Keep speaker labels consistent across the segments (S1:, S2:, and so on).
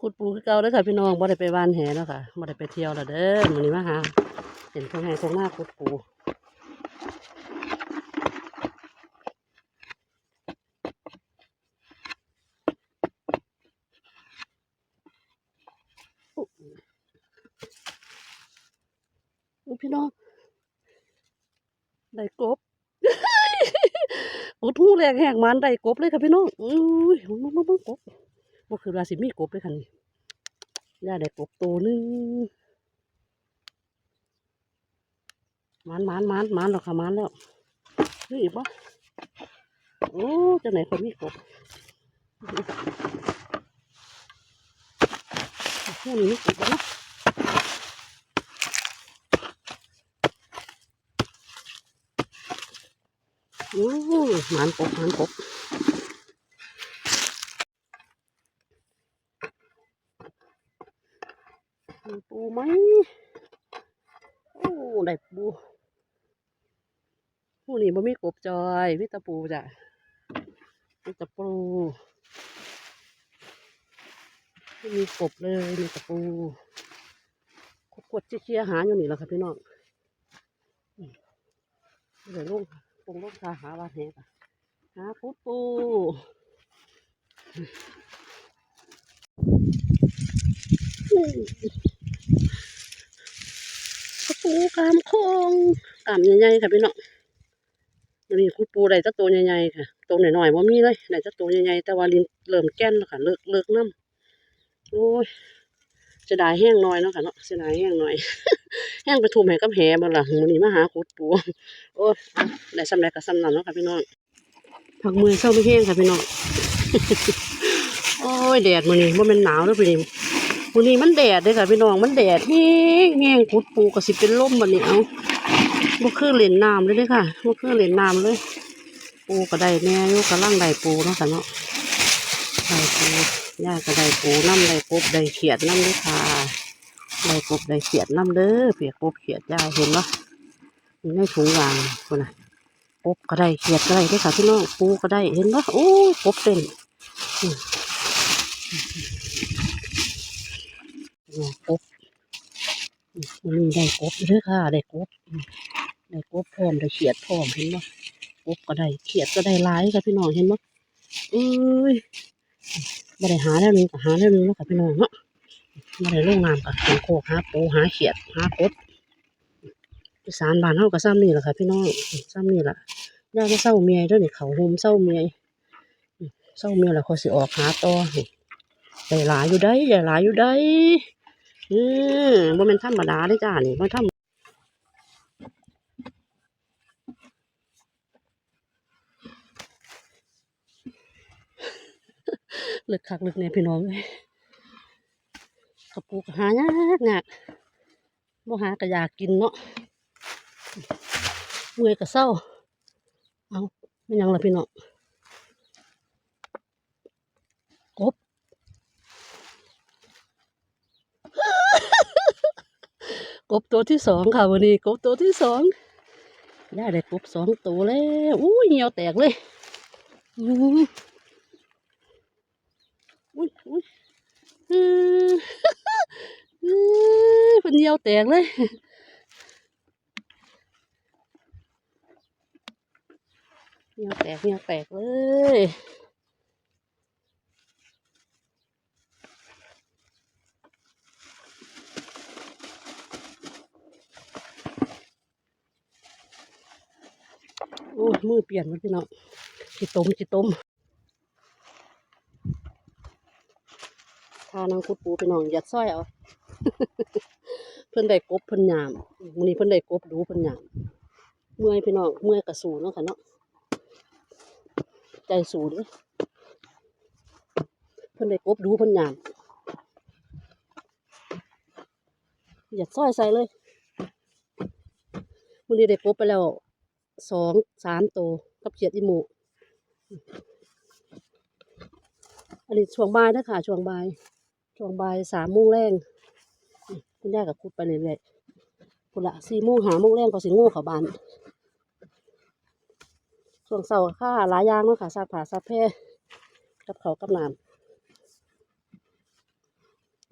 S1: ขุดปูคือเก่าเด้อค่ะพี่น้องบ่ได้ไปว่านแหแล้วค่ะบ่ได้ไปเที่ยวแล้วเด้อมื้อนี้มาหาเห็นทงไห้ทงหน้าขุดปูอุพี่น้องได้กบขุดหูแรงแหกมันได้กบเลยค่ะพี่น้องอุ้ยมึงมึงมึงกบ บ่คือราสิมีกบเลยค่ะนี่ย่าได้กบตัวนึงมันมันมันมันหรอค่ะมันแล้วนี่อีกปะโอ้จะไหนคนมีกบผู้นี้มีกบแล้วนะโอ้มันกบมันกบ ไหมโอ้ได้ปูผู้นี้บ่มีกบจอยมีตะปูจ้ะมีตะปูไม่มีกบเลยมีตะปูขวดเชี่ยหาอยู่นี่แหละค่ะพี่น้องเดี๋ยวลงปงลงคาหาว่าแหกะหาปูปูอืม ปูกามคงกามใหญ่ๆค่ะพี่น้องวันนี้คุณปูได้จักตัวใหญ่ๆค่ะตัวหน่อยๆว่ามีเลยได้จักตัวใหญ่ๆแต่ว่าลินเริ่มแก่นแล้วค่ะเลิกเลิกน้ำโอ้ยเสียดายแห้งหน่อยเนาะค่ะเนาะเสียดายแห้งหน่อย แห้งไปทุ่มให้กับแหบ่ล่ะวันนี้มาหาขุดปูโอ้ยได้สำเร็จกับสำนันเนาะค่ะพี่น้องผักมือเศร้าไม่แห้งค่ะพี่น้องโอ้ยแดดมื้อนี้บ่แม่นหนาวเด้อพี่นี่ มื้อนี้มันแดดเด้อค่ะพี่น้องมันแดดแห้งแห้งขุดปูก็สิเป็นลมบัดนี้เอาบ่คือเล่นน้ำเลยเด้อค่ะบ่คือเล่นน้ำเลย ปูก็ได้แน่ยู่กำลังได้ปูเนาะค่ะเนาะได้ปูย่าก็ได้ปูน้ำได้กบได้เขียดน้ำเด้อค่ะได้กบได้เขียดน้ำเด้อเปียกกบเขียดย่าเห็นปะอยู่ในถุงวางคนน่ะกบก็ได้เขียดก็ได้เด้อค่ะพี่น้องปูก็ได้เห็นปะโอ้กบเต้นอืม กบมันนี้ได้กบเด้อค่ะ ได้กบได้กบพร้อมได้เขียดพร้อมเห็นปะกบก็ได้เขียดก็ได้หลายค่ะพี่น้องเห็นไหมเอ้ยบ่ได้หาแล้วนึงก็หาแล้วนึงแล้วค่ะพี่น้องเนาะบ่ได้ลงน้ำกับเขียนโคกหาปูหาเขียดหากบอีสานบ้านเฮาก็ซ้ำนี่แหละค่ะพี่น้องซ้ำนี่แหละย่าก็เศร้าเมียด้วยนี่เขาโฮมเศร้าเมียเศร้าเมียแล้วเขาสิออกหาต่อได้หลายอยู่ได้ได้หลายอยู่ได้ อืมบ่แม่นธรรมดาเด้จ้านี่บ่ธรรมเลึกคักเลึกเนี่ยพี่น้องเอ้ยกระปูกหายากยากบ่หาก็อยากินเนาะเมื่อยก็เศร้า เอาไม่ยังละพี่น้อง กบตัวที่สองค่ะวันนี้กบตัวที่สองได้ได้กบสองตัวแล้วอุ้ยเหี่ยวแตกเลยอืออุ้ยอุ้ยอืออือเป็นเหี่ยวแตกเลยเหี่ยวแตกเหี่ยวแตกเลยโอ้ยมือ เปลี่ยนแล้วพี่น้องจิตมจิตมทานางคุดปูพี่น้องยัดสร้อยเอา เพิ่อนได้กบเพิ่นยามมื้อนี้เพิ่อนได้กบดูเพิ่นยาม เมื่อยพี่น้องเมื่อยกระสูเนาะค่ะเนาะใจสูเด้อเพิ่อนได้กบดูเพิ่นยามยัดสร้อยใส่เลยมื้อนี้ได้กบไปแล้ว สองสามตัวกับเขียดอีหมูอันนี้ช่วงบ่ายเด้อค่ะช่วงบ่ายช่วงบ่ายสามโมงแรงคุณย่ากับคุดไปเรื่อยๆคุณละสี่โมงหาโมงแรงก็สิโง่เขาบานช่วงเสาร์ค่าหลายอย่างเนาะค่ะซักผ้าซักแพร่กับเขากับน้อ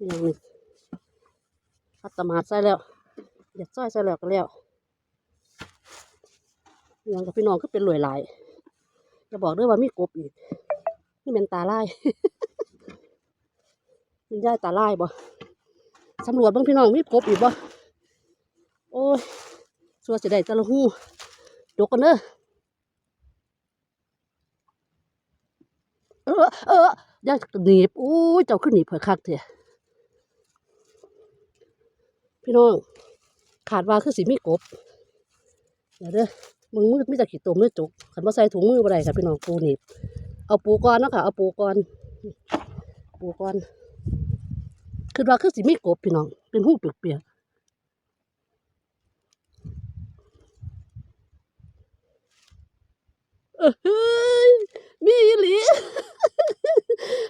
S1: ย่างนี้พัดตมาดใส่แล้วเด็ดซอยใส่แล้วก็แล้ว ยังกับพี่น้องก็เป็นรวยหลายจะบอกด้วยว่ามีกบอีกนี่เป็นตาไลายมันย่ายตาไลายบ่สำรวจบ้างพี่น้องมีกบอีกบ่โอ้ยสัวสิได้แตะละหูดกกันเด้อเออเออย่าหนีบอู้ยเจ้าขึ้นหนีบเผื่อคักเถอะพี่น้องขาดว่าคือสิมีกบเดี๋ยวเด้อ มึงมืดไม่จะขีดตัวมือจุกขันมาใส่ถุงมือบ่ได้ค่ะพี่น้องปูหนีบเอาปูก่อนเนาะค่ะเอาปูก่อน ปูก่อนคือว่าคือสิมีกบพี่น้อง เป็นหูเปียกเอ้ยมีอีหลี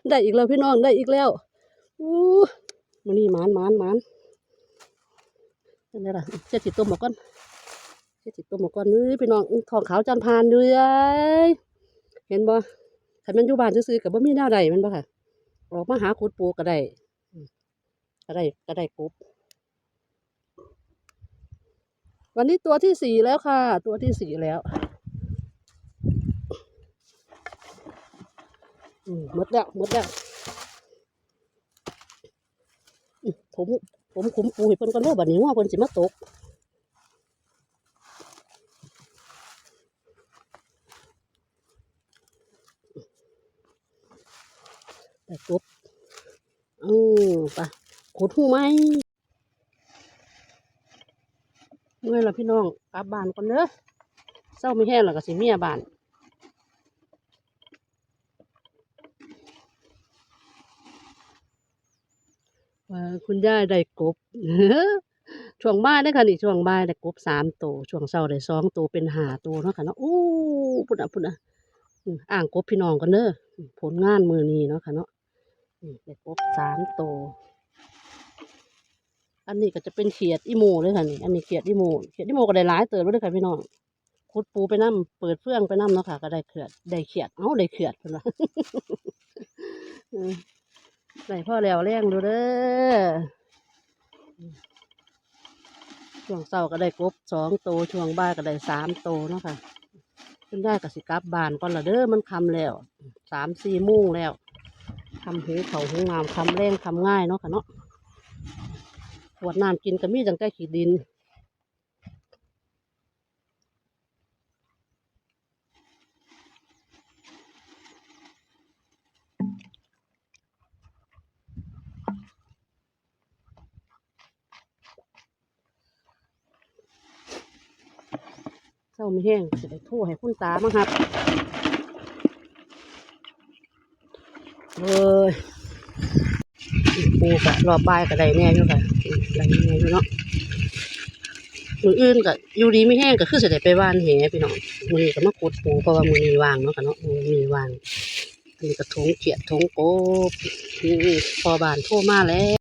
S1: ได้อีกแล้วพี่น้องได้อีกแล้วอู้มันนี่มานมานมานเป็นไงล่ะเช็ดจิตตัวหมกก่อน เช็ดจิตตัวหมกก่อนเอ้ยพี่น้องอื้อทองขาวจันพานอยู่เอ้ยเห็นบ่ถ้ามันอยู่บ้านซื้อๆกับบ่มีแนวใดมันบ่ค่ะออกมาหาขุดปูก็ได้ก็ได้ก็ได้กบวันนี้ตัวที่สี่แล้วค่ะ ตัวที่สี่แล้วมหมดแล้วหมดแล้วผมผมขุมปูให้เพิ่นก่อนเด้อบัดนี้ว่าเพิ่นสิมาตก แต่กบอือไปขุดหูไหมเมื่อล่ะพี่น้องกลับบ้านก่อนเด้อเศร้าไม่แห้งแล้วก็สิเมียบ้านว่าคุณย่าได้กบช่วงบ่ายได้ค่ะนี่ช่วงบ่ายได้กบสามตัวช่วงเช้าได้สองตัวเป็นหาตัวเนาะค่ะเนาะอู้พุ่นอะพุ่นอะอ่างกบพี่น้องกันเด้ออืมผลงานมือนี้เนาะค่ะเนาะ อืมได้กบสามตัวอันนี้ก็จะเป็นเขียดอีโมเลยค่ะนี่อันนี้เขียดอีโมเขียดอีโมก็ได้หลายเติบเลยค่ะพี่น้องขุดปูไปน้ำเปิดเฟื่องไปน้ำเนาะค่ะ ก็ได้เขียดได้เขียดเอ้าได้เขียดเพิ่นว่าอืมใส่พ่อแล้วแรงดูเด้อช่วงเช้าก็ได้กบสองโตวช่วงบ่ายก็ได้สามโตวเนาะค่ะคุณได้กับสิกลับบานก่อนละเด้อมันคำแล้วสามสี่มุ่งแล้วำหูเขาหูงามคำแรงคำง่ายเนาะค่ะเนาะขวดน้ำกินก็มีจังแต่ขีดดินเศร้าไม่แห้งจะได้โทั่วให้คุณตามั้งครับ เอ้ยปูกะรอบบ่ายกะไดแน่อยู่กะไดแน่อยู่เนาะมืออื่นกะอยู่ดีไม่แห้งก็คือจะได้ไปว่านแหพี่น้องมือนี้ก็มาขุดปูเพราะว่ามือนี้วางเนาะกะเนาะมือนี้วางอันนี้ก็ทงเกียดทงโกบนี่พอบานโทรมาแล้ว